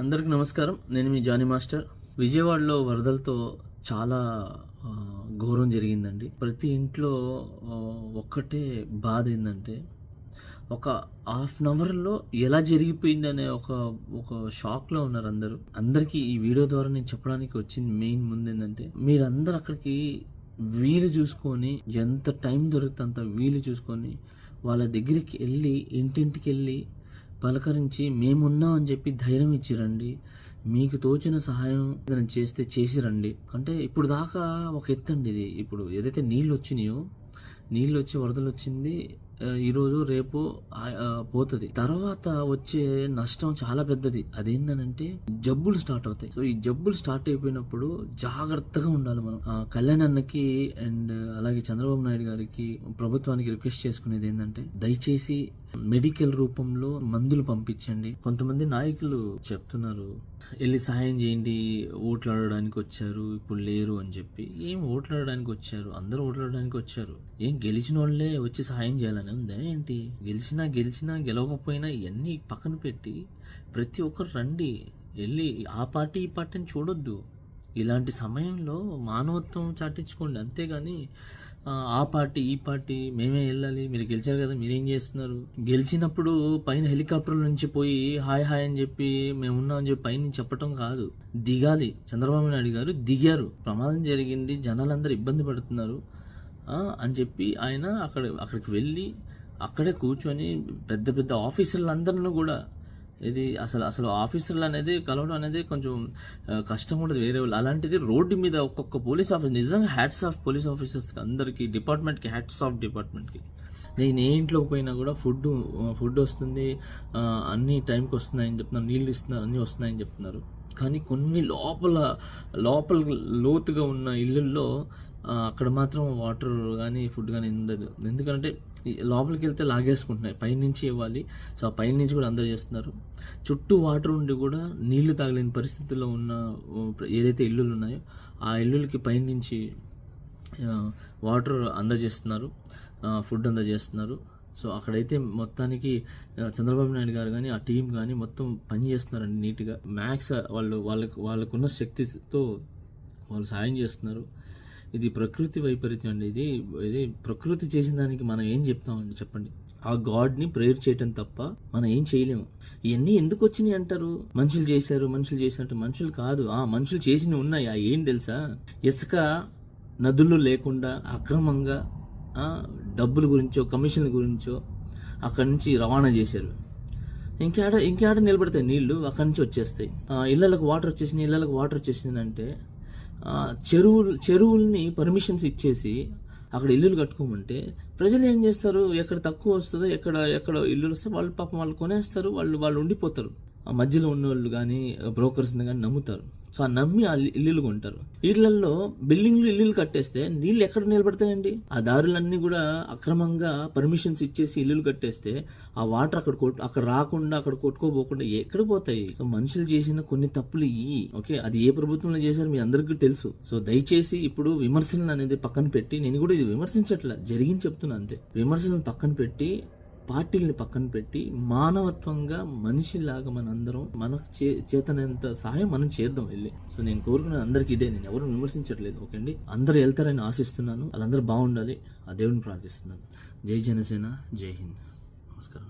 అందరికి నమస్కారం. నేను మీ జానీ మాస్టర్. విజయవాడలో వరదలతో చాలా ఘోరం జరిగిందండి. ప్రతి ఇంట్లో ఒక్కటే బాధ ఏంటంటే ఒక హాఫ్ అన్ అవర్లో ఎలా జరిగిపోయిందనే ఒక ఒక షాక్లో ఉన్నారు అందరూ. అందరికీ ఈ వీడియో ద్వారా నేను చెప్పడానికి వచ్చింది మెయిన్ ముందు ఏంటంటే మీరందరూ అక్కడికి వీలు చూసుకొని ఎంత టైం దొరుకుతుంది అంత వీలు చూసుకొని వాళ్ళ దగ్గరికి వెళ్ళి ఇంటింటికి వెళ్ళి పలకరించి మేమున్నాం అని చెప్పి ధైర్యం ఇచ్చిరండి. మీకు తోచిన సహాయం ఏదైనా చేస్తే చేసి రండి అంటే ఇప్పుడు దాకా ఒక ఎత్తండి ఇది. ఇప్పుడు ఏదైతే నీళ్ళు వచ్చినాయో నీళ్ళు వచ్చి వరదలు వచ్చింది ఈరోజు రేపు పోతుంది. తర్వాత వచ్చే నష్టం చాలా పెద్దది. అదేంటంటే జబ్బులు స్టార్ట్ అవుతాయి. సో ఈ జబ్బులు స్టార్ట్ అయిపోయినప్పుడు జాగ్రత్తగా ఉండాలి మనం. కళ్యాణ్ అన్నకి అండ్ అలాగే చంద్రబాబు నాయుడు గారికి ప్రభుత్వానికి రిక్వెస్ట్ చేసుకునేది ఏంటంటే దయచేసి మెడికల్ రూపంలో మందులు పంపించండి. కొంతమంది నాయకులు చెప్తున్నారు వెళ్ళి సహాయం చేయండి ఓట్లాడడానికి వచ్చారు ఇప్పుడు లేరు అని చెప్పి. ఏం ఓట్లాడడానికి వచ్చారు? అందరూ ఓట్లాడడానికి వచ్చారు. ఏం గెలిచిన వాళ్ళే వచ్చి సహాయం చేయాలని? ఉందా ఏంటి? గెలిచినా గెలిచినా గెలవకపోయినా ఇవన్నీ పక్కన పెట్టి ప్రతి ఒక్కరు రండి వెళ్ళి ఆ పార్టీ ఈ పార్టీని చూడొద్దు. ఇలాంటి సమయంలో మానవత్వం చాటించుకోండి. అంతేగాని ఆ, పార్టీ ఈ పార్టీ మేమే వెళ్ళాలి మీరు గెలిచారు కదా మీరేం చేస్తున్నారు? గెలిచినప్పుడు పైన హెలికాప్టర్ నుంచి పోయి హాయ్ హాయ్ అని చెప్పి మేమున్నాం అని చెప్పి పైన చెప్పటం కాదు. దిగాలి. చంద్రబాబు నాయుడు గారు దిగారు. ప్రమాదం జరిగింది. జనాలందరూ ఇబ్బంది పడుతున్నారు. అని చెప్పి ఆయన అక్కడ అక్కడికి వెళ్ళి అక్కడే కూర్చొని పెద్ద పెద్ద ఆఫీసర్లందరిని కూడా ఇది అసలు అసలు ఆఫీసర్లు అనేది కలవడం అనేది కొంచెం కష్టం ఉండదు. వేరే వాళ్ళు అలాంటిది రోడ్డు మీద ఒక్కొక్క పోలీస్ ఆఫీసర్ నిజంగా హ్యాట్స్ ఆఫ్ పోలీస్ ఆఫీసర్స్కి అందరికీ డిపార్ట్మెంట్కి హ్యాట్స్ ఆఫ్ డిపార్ట్మెంట్కి నేను ఏ ఇంట్లోకి పోయినా కూడా ఫుడ్ ఫుడ్ వస్తుంది అన్ని టైంకి వస్తున్నాయని చెప్తున్నారు నీళ్ళు ఇస్తున్నారు అన్నీ వస్తున్నాయని చెప్తున్నారు. కానీ కొన్ని లోపల లోపల లోతుగా ఉన్న ఇళ్ళల్లో అక్కడ మాత్రం వాటర్ కానీ ఫుడ్ కానీ ఉండదు. ఎందుకంటే లోపలికి వెళ్తే లాగేసుకుంటున్నాయి. పైనుంచి ఇవ్వాలి. సో ఆ పైనుంచి కూడా అందజేస్తున్నారు చుట్టూ వాటర్ ఉండి కూడా నీళ్ళు తాగలేని పరిస్థితుల్లో ఉన్న ఏదైతే ఇల్లులు ఉన్నాయో ఆ ఇల్లులకి పైనుంచి వాటర్ అందజేస్తున్నారు ఫుడ్ అందజేస్తున్నారు సో అక్కడైతే మొత్తానికి చంద్రబాబు నాయుడు గారు కానీ ఆ టీం కానీ మొత్తం పని చేస్తున్నారండి నీట్గా. మ్యాక్స్ వాళ్ళు వాళ్ళకు వాళ్ళకున్న శక్తితో వాళ్ళు సాయం చేస్తున్నారు. ఇది ప్రకృతి వైపరీత్యం అండి. ఇది ఇది ప్రకృతి చేసిన దానికి మనం ఏం చెప్తామండి చెప్పండి? ఆ గాడ్ని ప్రేయర్ చేయటం తప్ప మనం ఏం చేయలేము. ఇవన్నీ ఎందుకు వచ్చినాయి అంటారు? మనుషులు చేశారు మనుషులు చేసినట్టు మనుషులు కాదు. ఆ మనుషులు చేసినవి ఉన్నాయి. ఆ ఏం తెలుసా? ఇసుక నదులు లేకుండా అక్రమంగా డబ్బుల గురించో కమిషన్ల గురించో అక్కడి నుంచి రవాణా చేశారు. ఇంకేడ ఇంకేడ నిలబడతాయి నీళ్ళు? అక్కడి నుంచి వచ్చేస్తాయి. ఇళ్ళలకు వాటర్ వచ్చేసింది ఇళ్ళలకు వాటర్ వచ్చేసింది అంటే చెరువులు చెరువుల్ని పర్మిషన్స్ ఇచ్చేసి అక్కడ ఇల్లులు కట్టుకోమంటే ప్రజలు ఏం చేస్తారు? ఎక్కడ తక్కువ వస్తుందో ఎక్కడ ఎక్కడ ఇల్లులు వస్తే వాళ్ళు పాపం వాళ్ళు కొనేస్తారు వాళ్ళు వాళ్ళు ఉండిపోతారు. మధ్యలో ఉన్నోళ్ళు కానీ బ్రోకర్స్ని కానీ నమ్ముతారు. సో ఆ నమ్మి ఆ ఇల్లులు కొంటారు. ఇళ్ళలో బిల్డింగ్లు ఇల్లులు కట్టేస్తే నీళ్ళు ఎక్కడ నిలబడతాయండి? ఆ దారులన్నీ కూడా అక్రమంగా పర్మిషన్స్ ఇచ్చేసి ఇల్లులు కట్టేస్తే ఆ వాటర్ అక్కడ కొట్ అక్కడ రాకుండా అక్కడ కొట్టుకోపోకుండా ఎక్కడ పోతాయి? సో మనుషులు చేసిన కొన్ని తప్పులు ఇవి ఓకే? అది ఏ ప్రభుత్వంలో చేశారు మీ అందరికీ తెలుసు. సో దయచేసి ఇప్పుడు విమర్శలను అనేది పక్కన పెట్టి నేను కూడా ఇది విమర్శించట్లా జరిగింది చెప్తున్నా అంతే. విమర్శలను పక్కన పెట్టి పార్టీల్ని పక్కన పెట్టి మానవత్వంగా మనిషిలాగా మన అందరం మనకు చే చేతనంత సహాయం మనం చేద్దాం వెళ్ళి. సో నేను కోరుకున్న అందరికి ఇదే. నేను ఎవరు విమర్శించట్లేదు. ఓకే అండి అందరు వెళ్తారని ఆశిస్తున్నాను. వాళ్ళందరూ బాగుండాలి. ఆ దేవుని ప్రార్థిస్తున్నాను. జై జనసేన. జై హింద్. నమస్కారం.